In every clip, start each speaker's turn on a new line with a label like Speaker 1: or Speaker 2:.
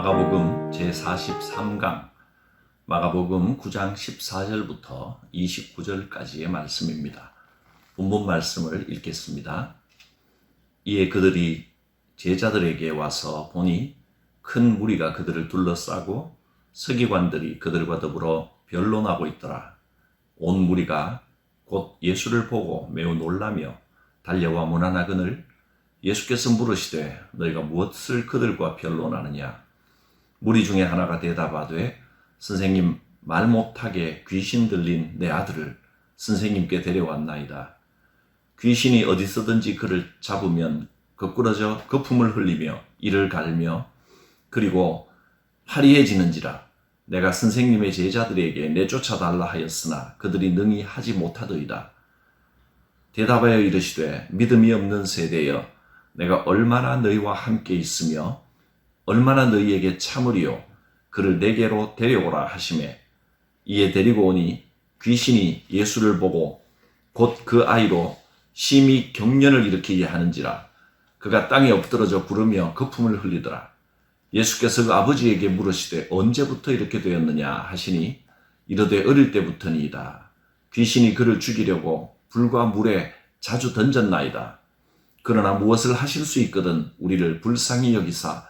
Speaker 1: 마가복음 제43강 마가복음 9장 14절부터 29절까지의 말씀입니다. 본문 말씀을 읽겠습니다. 이에 그들이 제자들에게 와서 보니 큰 무리가 그들을 둘러싸고 서기관들이 그들과 더불어 변론하고 있더라. 온 무리가 곧 예수를 보고 매우 놀라며 달려와 문안하거늘 예수께서 물으시되 너희가 무엇을 그들과 변론하느냐 무리 중에 하나가 대답하되 선생님 말 못하게 귀신 들린 내 아들을 선생님께 데려왔나이다. 귀신이 어디서든지 그를 잡으면 거꾸러져 거품을 흘리며 이를 갈며 그리고 화리해지는지라 내가 선생님의 제자들에게 내쫓아 달라 하였으나 그들이 능히 하지 못하더이다. 대답하여 이르시되 믿음이 없는 세대여 내가 얼마나 너희와 함께 있으며 얼마나 너희에게 참으리요? 그를 내게로 데려오라 하심에 이에 데리고 오니 귀신이 예수를 보고 곧 그 아이로 심히 경련을 일으키게 하는지라. 그가 땅에 엎드러져 구르며 거품을 흘리더라. 예수께서 그 아버지에게 물으시되 언제부터 이렇게 되었느냐 하시니 이르되 어릴 때부터니이다. 귀신이 그를 죽이려고 불과 물에 자주 던졌나이다. 그러나 무엇을 하실 수 있거든 우리를 불쌍히 여기사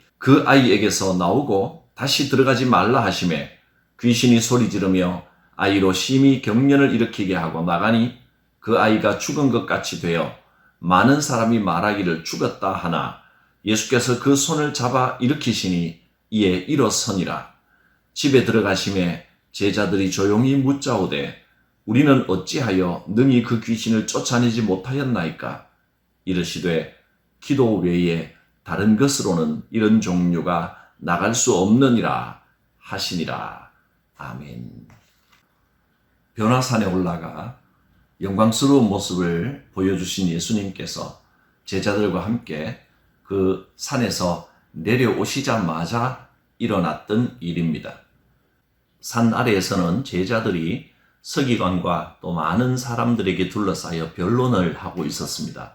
Speaker 1: 그 아이에게서 나오고 다시 들어가지 말라 하심에 귀신이 소리 지르며 아이로 심히 경련을 일으키게 하고 나가니 그 아이가 죽은 것 같이 되어 많은 사람이 말하기를 죽었다 하나 예수께서 그 손을 잡아 일으키시니 이에 일어서니라. 집에 들어가심에 제자들이 조용히 묻자오되 우리는 어찌하여 능히 그 귀신을 쫓아내지 못하였나이까? 이르시되 기도 외에 다른 것으로는 이런 종류가 나갈 수 없느니라 하시니라. 아멘. 변화산에 올라가 영광스러운 모습을 보여주신 예수님께서 제자들과 함께 그 산에서 내려오시자마자 일어났던 일입니다. 산 아래에서는 제자들이 서기관과 또 많은 사람들에게 둘러싸여 변론을 하고 있었습니다.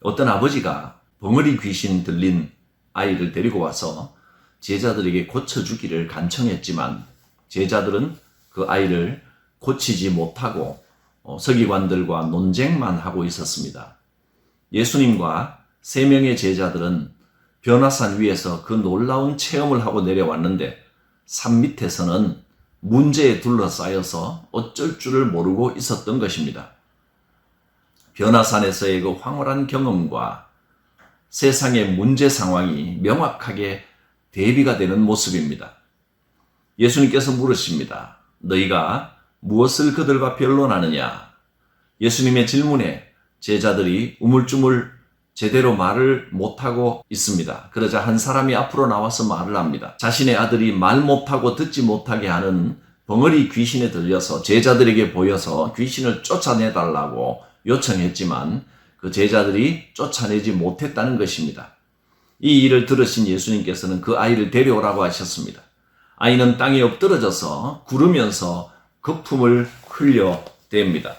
Speaker 1: 어떤 아버지가 벙어리 귀신 들린 아이를 데리고 와서 제자들에게 고쳐주기를 간청했지만 제자들은 그 아이를 고치지 못하고 어, 서기관들과 논쟁만 하고 있었습니다. 예수님과 세 명의 제자들은 변화산 위에서 그 놀라운 체험을 하고 내려왔는데 산 밑에서는 문제에 둘러싸여서 어쩔 줄을 모르고 있었던 것입니다. 변화산에서의 그 황홀한 경험과 세상의 문제 상황이 명확하게 대비가 되는 모습입니다. 예수님께서 물으십니다. 너희가 무엇을 그들과 변론하느냐? 예수님의 질문에 제자들이 우물쭈물 제대로 말을 못하고 있습니다. 그러자 한 사람이 앞으로 나와서 말을 합니다. 자신의 아들이 말 못하고 듣지 못하게 하는 벙어리 귀신에 들려서 제자들에게 보여서 귀신을 쫓아내달라고 요청했지만 그 제자들이 쫓아내지 못했다는 것입니다. 이 일을 들으신 예수님께서는 그 아이를 데려오라고 하셨습니다. 아이는 땅에 엎드러져서 구르면서 거품을 흘려댑니다.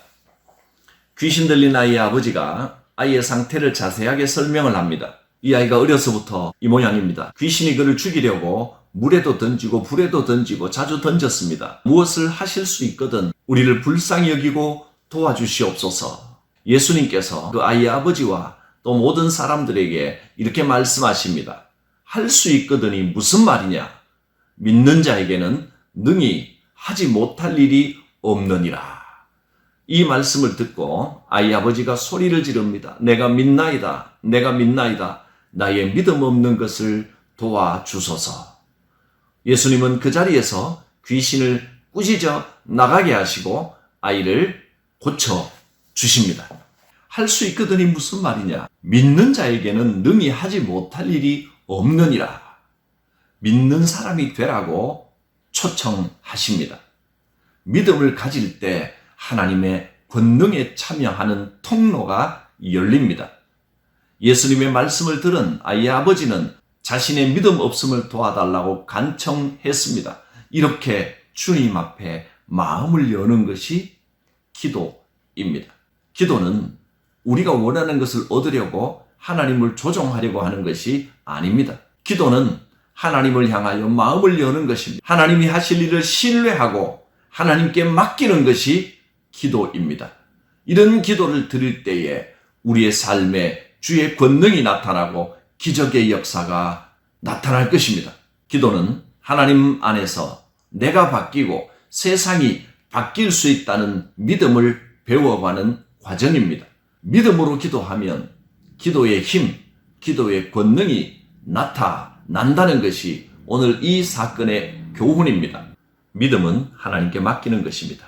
Speaker 1: 귀신 들린 아이의 아버지가 아이의 상태를 자세하게 설명을 합니다. 이 아이가 어려서부터 이 모양입니다. 귀신이 그를 죽이려고 물에도 던지고 불에도 던지고 자주 던졌습니다. 무엇을 하실 수 있거든 우리를 불쌍히 여기고 도와주시옵소서. 예수님께서 그 아이의 아버지와 또 모든 사람들에게 이렇게 말씀하십니다. 할 수 있거든이 무슨 말이냐? 믿는 자에게는 능히 하지 못할 일이 없느니라. 이 말씀을 듣고 아이 아버지가 소리를 지릅니다. 내가 믿나이다. 내가 믿나이다. 나의 믿음 없는 것을 도와주소서. 예수님은 그 자리에서 귀신을 꾸짖어 나가게 하시고 아이를 고쳐 주십니다. 할 수 있거든이 무슨 말이냐? 믿는 자에게는 능히 하지 못할 일이 없느니라. 믿는 사람이 되라고 초청하십니다. 믿음을 가질 때 하나님의 권능에 참여하는 통로가 열립니다. 예수님의 말씀을 들은 아이의 아버지는 자신의 믿음 없음을 도와달라고 간청했습니다. 이렇게 주님 앞에 마음을 여는 것이 기도입니다. 기도는 우리가 원하는 것을 얻으려고 하나님을 조종하려고 하는 것이 아닙니다. 기도는 하나님을 향하여 마음을 여는 것입니다. 하나님이 하실 일을 신뢰하고 하나님께 맡기는 것이 기도입니다. 이런 기도를 드릴 때에 우리의 삶에 주의 권능이 나타나고 기적의 역사가 나타날 것입니다. 기도는 하나님 안에서 내가 바뀌고 세상이 바뀔 수 있다는 믿음을 배워가는 과정입니다. 믿음으로 기도하면 기도의 힘, 기도의 권능이 나타난다는 것이 오늘 이 사건의 교훈입니다. 믿음은 하나님께 맡기는 것입니다.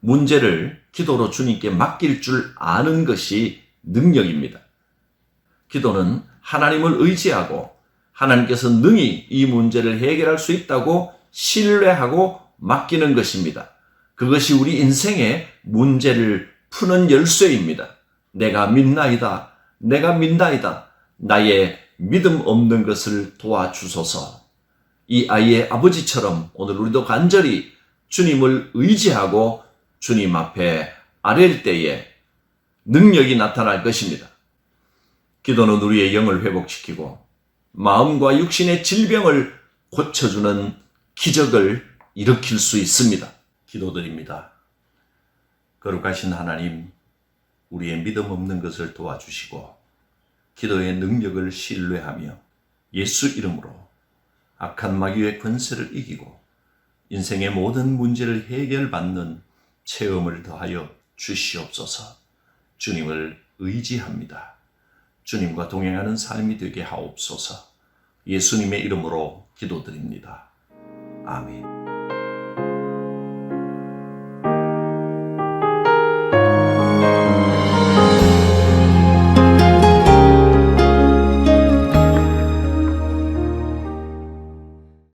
Speaker 1: 문제를 기도로 주님께 맡길 줄 아는 것이 능력입니다. 기도는 하나님을 의지하고 하나님께서 능히 이 문제를 해결할 수 있다고 신뢰하고 맡기는 것입니다. 그것이 우리 인생의 문제를 푸는 열쇠입니다. 내가 믿나이다. 내가 믿나이다. 나의 믿음 없는 것을 도와주소서. 이 아이의 아버지처럼 오늘 우리도 간절히 주님을 의지하고 주님 앞에 아랠 때에 능력이 나타날 것입니다. 기도는 우리의 영을 회복시키고 마음과 육신의 질병을 고쳐주는 기적을 일으킬 수 있습니다. 기도드립니다. 거룩하신 하나님, 우리의 믿음 없는 것을 도와주시고 기도의 능력을 신뢰하며 예수 이름으로 악한 마귀의 권세를 이기고 인생의 모든 문제를 해결받는 체험을 더하여 주시옵소서. 주님을 의지합니다. 주님과 동행하는 삶이 되게 하옵소서. 예수님의 이름으로 기도드립니다. 아멘.